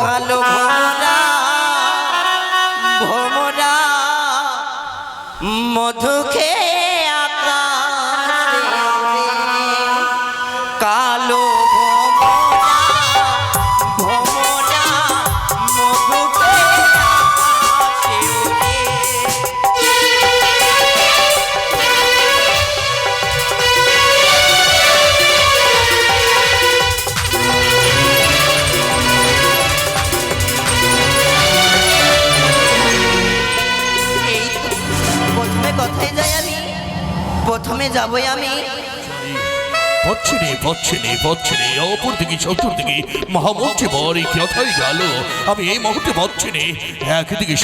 কালো প্রথমে যাবই আমি। অপর দিকে চতুর দিকে বর কথাই গেল? আমি এই মুহূর্তে একদিকে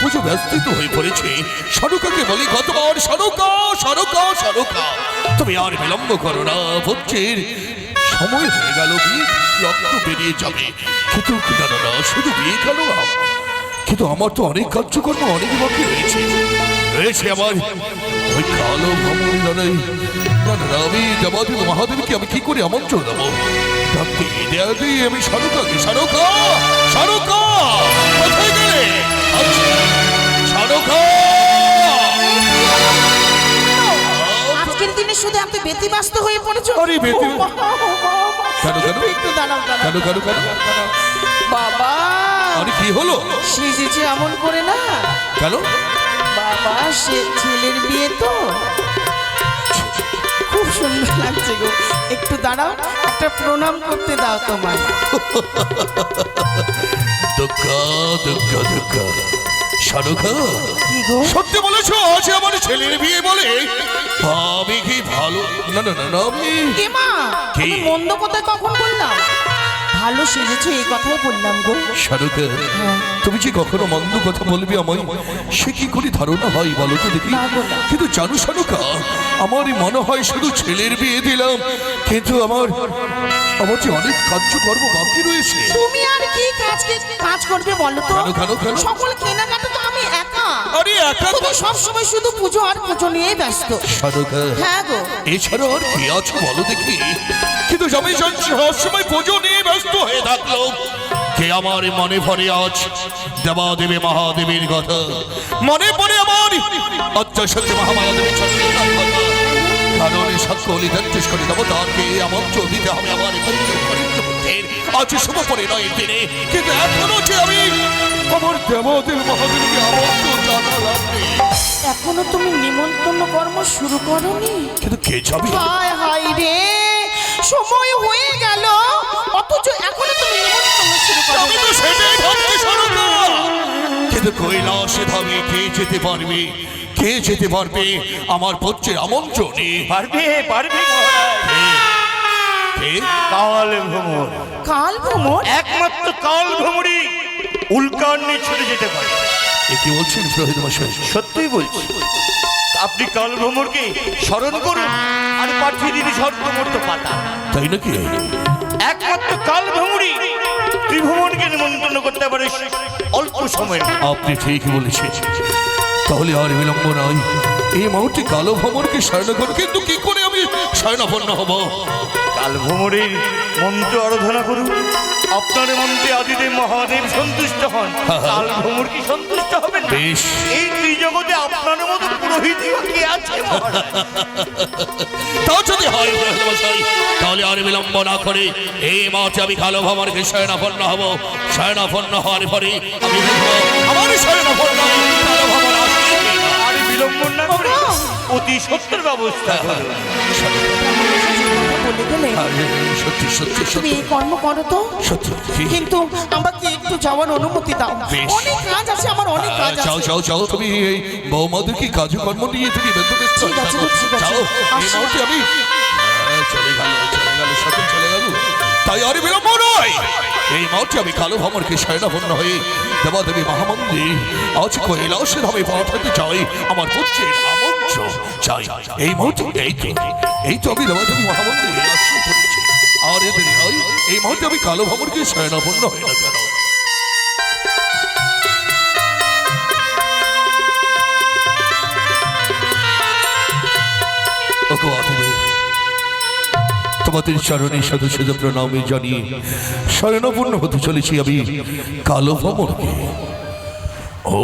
পুজো ব্যস্তিত হয়ে পড়েছে। বলি তুমি আর বিলম্ব করো না পচ্ছের সময় হয়ে গেল রক্ত বেরিয়ে যাবে। কিন্তু না শুধু বিয়ে গেল না কিন্তু আমার তো অনেক কার্যকর্ম অনেক বাকি রয়েছে। রয়েছে আমার ওই কালো ভ্রমণ লড়াই আমি দেবাদেব মহাদেবকে আমি কি করে আমন্ত্রণ দেবো? ডাকতে দেয়াদি আমি শারুকাকে শারুকা শারুকা কোথায় গেলে? আচ্ছা, শারুকা আজকের দিনে শুধু এত ব্যতিব্যস্ত হয়ে পড়েছো? আরে ব্যতি- কেন, কেন? কেন কেন কেন? বাবা! আরে কি হলো? সেজেছে এমন করে না? কেন? বাবা সে ছেলের বিয়ে তো। খুব সুন্দর লাগছে গো। একটু দাঁড়াও একটা প্রণাম করতে দাও তোমায়। দুঃখ দুঃখ শারুকা সত্যি বলেছ আজ আমার ছেলের বিয়ে বলে আমি কি ভালো? না না না? আমি মন্দ কথা কখন বললাম? ভালো সেজেছো এই কথাই বললাম গো শারুকা হ্যাঁ। তুমি যে কখনো মন্দ কথা বলবে আমায় সে কি করে ধারণা হয় বলো তো দেখি। কিন্তু জানো শারুকা আমারই মনে হয় শুধু ছেলের বিয়ে দিলাম কিন্তু আমার আমার যে অনেক কার্যকর্ম বাকি রয়েছে তুমি আর কি কাজ কাজ করবে বলো তো? সকল কেনাকাটা একা তুমি সবসময় শুধু পুজো আর পুজো নিয়েই ব্যস্ত। শারুকা হ্যাঁ। গো। এছাড়া আর কে আছো বলো দেখি? কিন্তু আমি সবসময় পুজো নিয়ে ব্যস্ত হয়ে থাকল। কে আমার মনে পড়ে আজ? দেবা দেবে মহাদেবীর কথা। মনে পড়ে আমার অত্যাশক্তি মহামায়া দেবী চন্দ্রিকার কথা। কারণ এই সকল ইধার্থিস করে দেবো তারকে হবে আমার আজ শুভ পরিণয়ের দিনে। কিন্তু এখনও যে আমি আমার দেবদেব মহাদেবীকে নেই। এখনও তুমি নিমন্ত্রণ কর্ম শুরু করনি? কিন্তু কে যাবে? হায় হায় রে সময় হয়ে গেল। অথচ এখনও তুমি নিমন্ত্রণ শুরু আমি করনি তো সেটাই ভাবতে শুরু কিন্তু কৈলাসে ধামে কে যেতে পারবে? কে যেতে পারবে? আমার পত্রের আমন্ত্রণে। পারবে? পারবে কাল ভ্রমর কাল ভ্রমণ? একমাত্র কাল ভ্রমরই উল্কান্নে ছুটে যেতে পারে। কি বলছেন পুরোহিত মশাই সত্যিই বলছি। আপনি কাল ভ্রমণকে স্মরণ করুন আর পাঠিয়ে দিন স্বর্গমর্ত পাতা। তাই নাকি? একমাত্র কাল ভ্রমণই ত্রিভুবনকে নিমন্ত্রণ করতে পারে অল্প সময়। আপনি ঠিক বলেছেন। তাহলে আর বিলম্ব নয়। এই মুহূর্তে কালো ভ্রমণকে শয়নগর কিন্তু কি করে আমি শয়নাপন্ন হব? কাল ভ্রমরের মন্ত্র আরাধনা করুন। আপনার মন্ত্রে আদিতে মহাদেব সন্তুষ্ট হন। কাল ভ্রমর কি সন্তুষ্ট হবেন? না? বেশ। এই ত্রিজগতে আপনার মতো পুরোহিত কে আছে? তা যদি হয় মশাই তাহলে আর বিলম্ব না করে এই মাঠে আমি কালো ভ্রমণকে শয়নাপন্ন হব। শয়নাপন্ন হওয়ার পরে আমি আমার শয়নাপন্ন বিলম্ব না করে অতি সত্যের ব্যবস্থা করুন। বলে গেলে? সত্যি সত্যি তুমি এই কর্ম করো তো। সত্যি কিন্তু আমাকে একটু যাওয়ার অনুমতি দাও। অনেক কাজ আছে আমার অনেক কাজ আছে। যাও যাও তুমি এই বৌমাদেরকে কাজকর্ম নিয়ে তুমি বেঁধে ব্যস্ত ঠিক আছে, ঠিক আছে। যাও এই মুহূর্তে আমি চলে গেল চলে গেল সকল চলে গেল। তাই আর বিলম্ব নয়। এই মুহূর্তে আমি কালো ভ্রমণকে শয়নাপন্ন হয়ে দেবাদেবী মহামন্দির আজ কৈলাসের আমি পাঠাতে চাই, আমার পুত্রের আমন্ত্রণ চাই। এই মুহূর্তে, এই তো এই তো আমি দেবাদেবী মহামন্দিরে আর এদের, এই মুহূর্তে আমি কালো ভ্রমণকে শয়নাপন্ন হয়ে না তোমাদের চরণে সাধু সাধু প্রণামে জানিয়ে শরণপূর্ণ হতে চলেছি আমি কালো ভ্রমণকে ও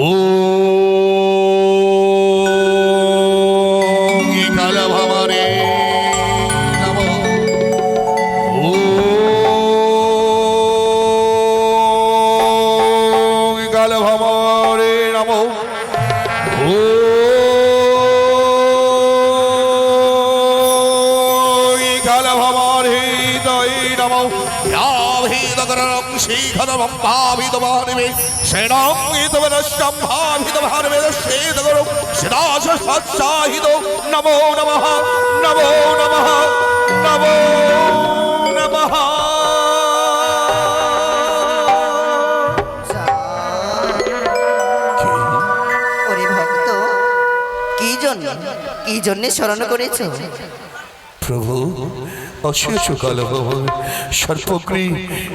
নমো নমঃ নমো নমঃ নমো নমঃ। ওরে ভক্ত কি জন্য কি জন্যে স্মরণ করেছ? প্রভু অশেষ সর্বগ্রী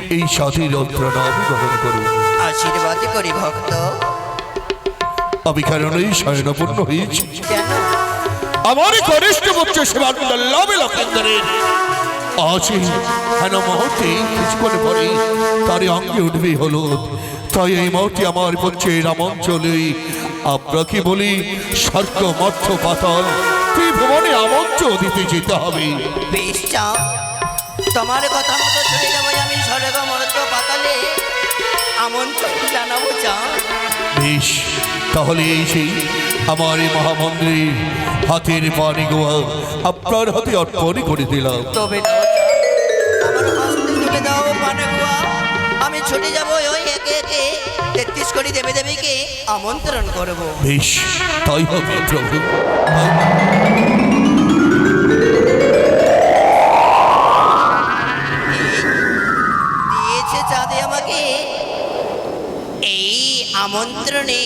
এই প্রণাম গ্রহণ করুন। আশীর্বাদ করি ভক্ত। আমি কারণেই শয়নপূর্ণ হয়েছি। আমার কনিষ্ঠ পুত্র লক্ষেন্দ্রের হেন মুহূর্তে কিছুক্ষণ পরে তার অঙ্গে উঠবে হলো। তাই এই মুহূর্তে আমার পুত্রের আমঞ্চলে আপনাকে বলি স্বর্গ মর্থ পাতাল ত্রিভুবনে আমঞ্চ দিতে যেতে হবে। বেশ চাও তোমার কথা মতো চলে যাব আমি স্বর্গ মরত পাতালে আমন্ত্রণ জানাব চাও বেশ তাহলে এই সেই আমার এই মহামন্দির হাতের পানি গোয়া আপনার হাতে অর্পণ করে দিলাম। তবে আমার হস্তে তুলে দাও পানে গোয়া। আমি ছুটে যাব ওই একে একে। তেত্রিশ কোটি দেবে দেবীকে আমন্ত্রণ করব। বেশ তাই হবে প্রভু। দিয়েছে চাঁদে আমাকে এই আমন্ত্রণে।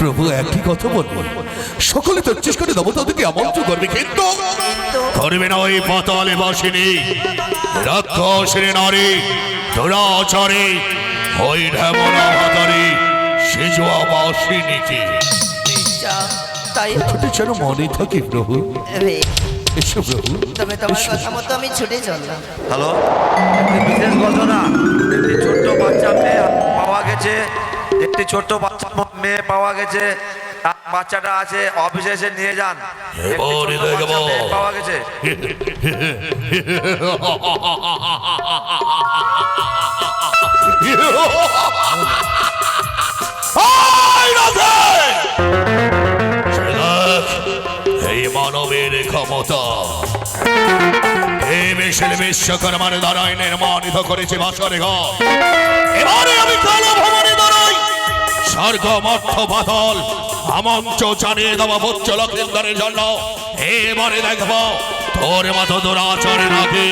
প্রভু একই কথা বলব সকলে তো চেষ্টা করে দেবো তাদেরকে আমন্ত্রণ করবে কিন্তু করবে না ওই পাতালে বাসিনী। রাক্ষসের নারী দুরাচারে ওই ঢেমনা ভাতারে সেজোয়া বাসিনীকে তাই যেন মনে থাকে প্রভু। হবে এসো প্রভু তবে তোমার কথা মতো আমি ছুটে চললাম। হ্যালো একটি বিশেষ ঘটনা। একটি ছোট্ট বাচ্চা মেয়ে পাওয়া গেছে। একটি ছোট্ট বাচ্চা মেয়ে পাওয়া গেছে। বাচ্চাটা আছে অফিসে এসে নিয়ে যান। পাওয়া গেছে। আয় মিছিল বিশ্বকর্মার দ্বারাই নির্মাণিত করেছে বাসর ঘর। এবারে আমি কালো ভবনে দাঁড়াই। স্বর্গ মর্থ বাদল আমঞ্চ জানিয়ে দেওয়া ভোজ্য লক্ষিন্দরের জন্য। এবারে দেখব তোর মতো দুরাচরে নাকি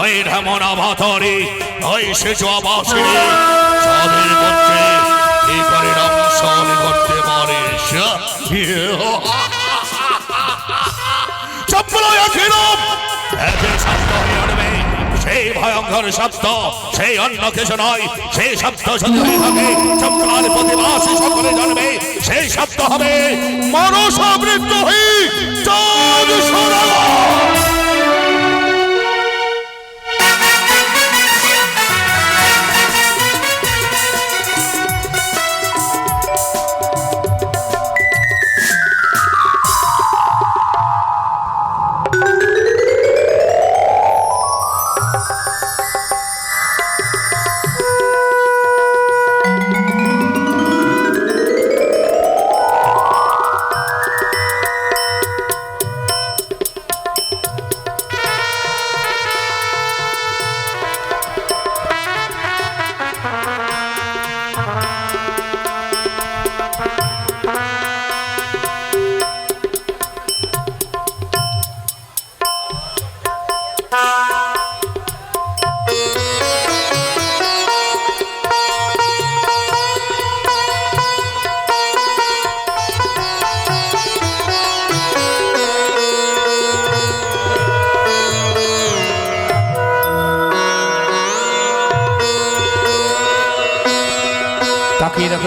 ওই ঢেমনা ভাতরে, ওই শিশু আবাসিনী। যাদের মধ্যে কি করে রংসন করতে পারিস? চপ্পল খিলাম একে শব্দ হয়ে উঠবে, সেই ভয়ঙ্কর শব্দ, সেই অন্য কিছু নয়, সেই শব্দ শুধু থাকে চপ্পলার প্রতিবাসী সকলে জানবে, সেই শব্দ হবে মানুষ মনসাবৃত্ত হই চাঁদ সরালো।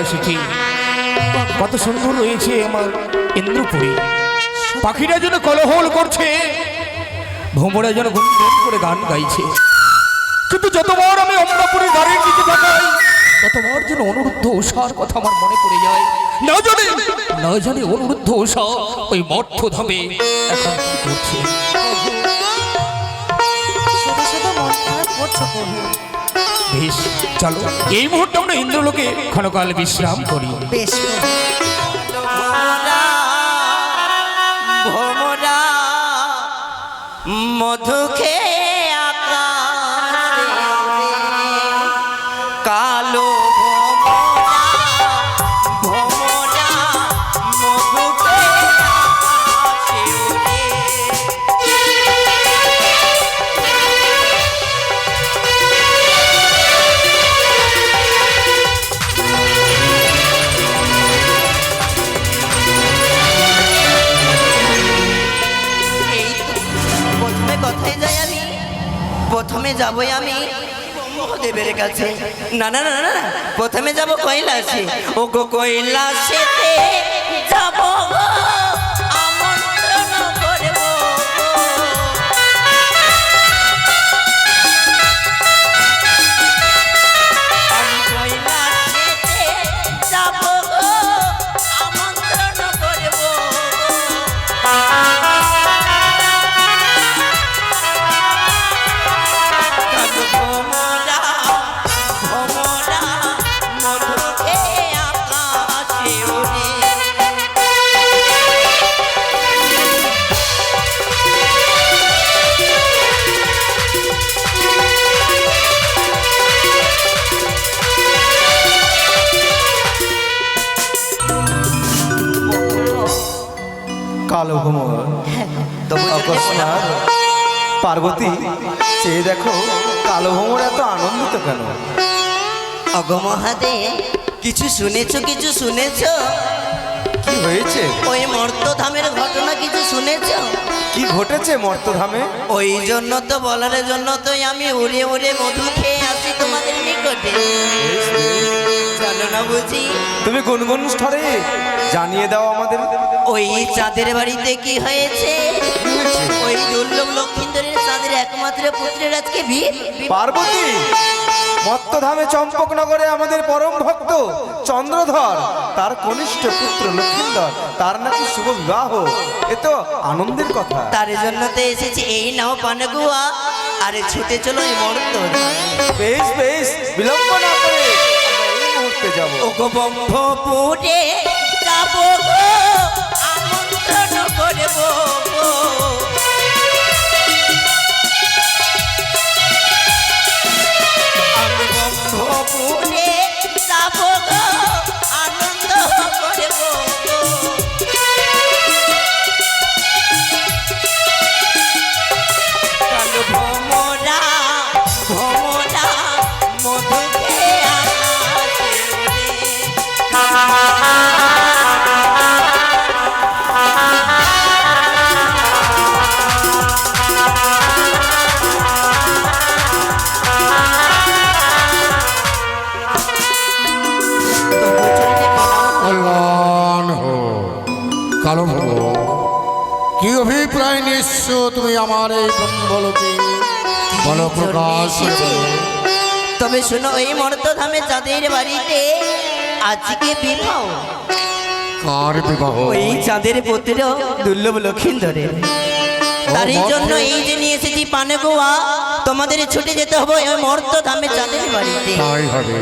সেটি কত সুন্দর রয়েছে আমার ইন্দ্রপুরী পাখিরা যেন কলহল করছে ভ্রমরা যেন গুনগুন করে গান গাইছে কিন্তু যতবার আমি অমরাপুরের গাড়ির দিকে তাকাই ততবার যেন অনুরুদ্ধ উষার কথা আমার মনে পড়ে যায় না জানি না জানি অনুরুদ্ধ উষা ওই মর্থ ধামে এখন কি করছে বেশ চলো। এই মুহূর্তে আমরা ইন্দ্রলোকে ক্ষণকাল বিশ্রাম করি। বেশ মধু খেয়ে যাবই আমি। মহাদেবের কাছে। না না না না না, প্রথমে যাব কৈলাসে। ও গো কৈলাসেতে অকস্মাৎ পার্বতী চেয়ে দেখো কালো ভ্রমর এত আনন্দিত কেন? অগো মহাদে কিছু শুনেছো কিছু শুনেছো? কি হয়েছে? ওই মর্তধামের ঘটনা কিছু শুনেছো? কি ঘটেছে মর্তধামে? ওই জন্য তো বলার জন্য তো আমি উড়ে উড়ে মধু খেয়ে তোমাদের নিকটে। জানো না বুঝি। তুমি গুনগুন জানিয়ে দাও আমাদের। ওই চাঁদের বাড়িতে কি হয়েছে? ওই দুর্লভ লক্ষিন্দরের চাঁদের একমাত্র পুত্রের আজকে বিয়ে। পার্বতী মত্তধামে চম্পকনগরে আমাদের পরম ভক্ত চন্দ্রধর তার কনিষ্ঠ পুত্র লক্ষিন্দর তার নাকি শুভ বিবাহ এ তো আনন্দের কথা। তার জন্য তো এসেছে। এই নাও পানগুয়া। আরে ছুটে চলো এই মর্ত বেশ বেশ বিলম্ব না করে আমরা এই মুহূর্তে যাব। ও গো ব্রহ্মপুরে যাব তুমি আমার এই বলকে বল প্রকাশ। তবে শোনো এই মর্তধামে চাঁদের বাড়িতে আজকে বিবাহ। কার বিবাহ? ওই চাঁদের পুত্র দুর্লভ লক্ষিন্দরের। তারই জন্য এই যে নিয়ে এসেছি পানে গোয়া তোমাদের ছুটে যেতে হবে ওই মর্তধামে চাঁদের বাড়িতে। তাই হবে।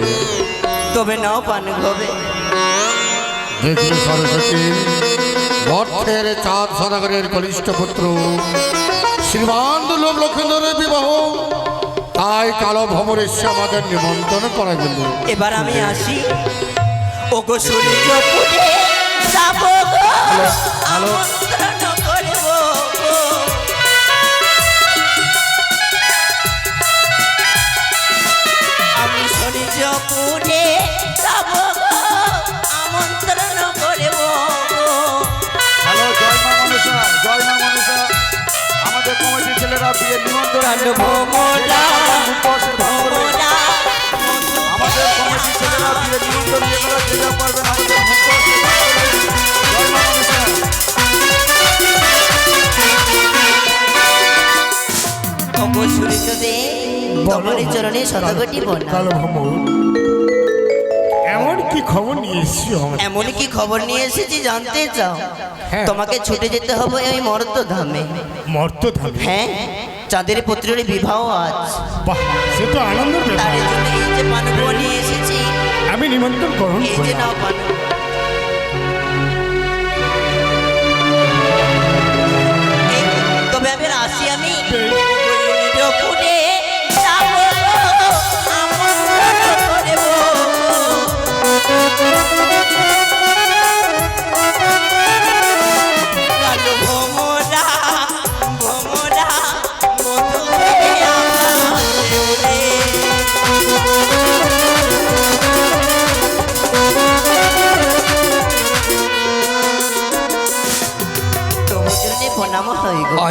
তবে নাও পান হবে দেখি সরস্বতী। মর্থের চাঁদ সদাগরের কনিষ্ঠ পুত্র। শ্রীমান দুর্লভ লক্ষেন্দ্রের বিবাহ। তাই কালো ভ্রমণের আমাদের নিমন্ত্রণ করা গেল। এবার আমি আসি। ও গো সূর্য পুরে যাব চরণে শতকোটি এমন কি খবর নিয়ে এসেছি এমন কি খবর নিয়ে এসেছি জানতে চাও? হ্যাঁ। তোমাকে ছুটে যেতে হবে ওই মর্ত ধামে মর্ত ধামে হ্যাঁ। চাঁদের পুত্রের বিবাহ আজ। বাহ সে তো আনন্দের তার জন্য এই যে নিয়ে এসেছি। আমি নিমন্ত্রণ গ্রহণ এই যে নাও পান তবে আমি আসি আমি। যাব,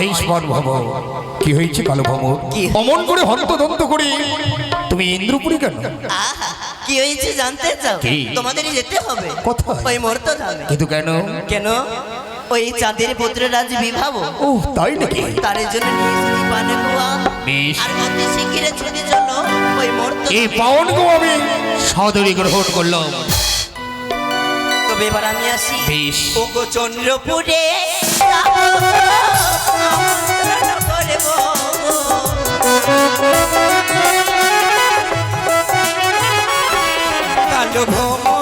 আয়ুষ্মান ভব কি হয়েছে কালো কি? অমন করে হন্তদন্ত করে তুমি ইন্দ্রপুরী কেন? কি হয়েছে জানতে চাও? যেতে হবে। কোথায়? ওই কিন্তু কেন? কেন? ওই চাঁদের পুত্র রাজ বিবাহ ও তাই নাকি? তার জন্য নিয়ে এসেছি পানকুয়া বেশ। আর অতি শিগগিরে ছুটি চলো। ওই এই আমি। সাদরে গ্রহণ করলাম। তবে এবার আমি আসি বেশ। ও গো চন্দ্রপুরে। কালো ভোমরা,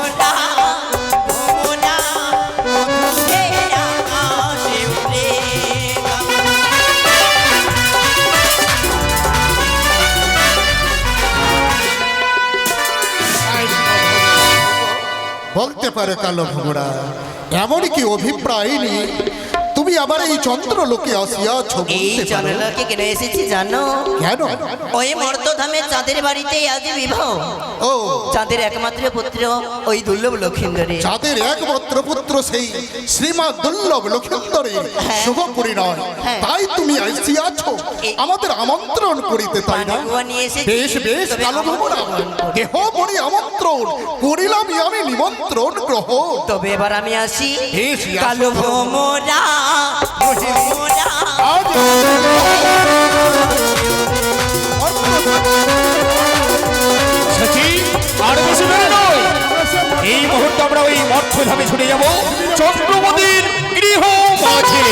বলতে পারে কালো ঘোড়া। এমনকি অভিপ্রায় নিয়ে তুমি আবার এই চন্দ্র লোকে আসিয়াছ এই বলতে পারো। জনলাকে কেন এসেছি জানো? কেন? ওই মর্তধামে চাঁদের বাড়িতে আজ বিবাহ। ও। চাঁদের একমাত্র পুত্র ওই দুর্লভ লক্ষিন্দরে। যাদের একমাত্র পুত্র সেই শ্রীমৎ দুর্লভ লক্ষেন্দরের শুভ পরিণয় হ্যাঁ। তাই তুমি আসিয়াছ। আমাদের আমন্ত্রণ করিতে তাই না? বেশ বেশ কালো করো। দেহ বড়ি আমন্ত্রণ। করিলামই আমি নিমন্ত্রণ গ্রহণ। তবে এবার আমি আসো। কালো ভোমরা এই মুহূর্তে আমরা ওই মর্থধামে ছুটে যাব। চন্দ্রমতির গৃহ মাঝে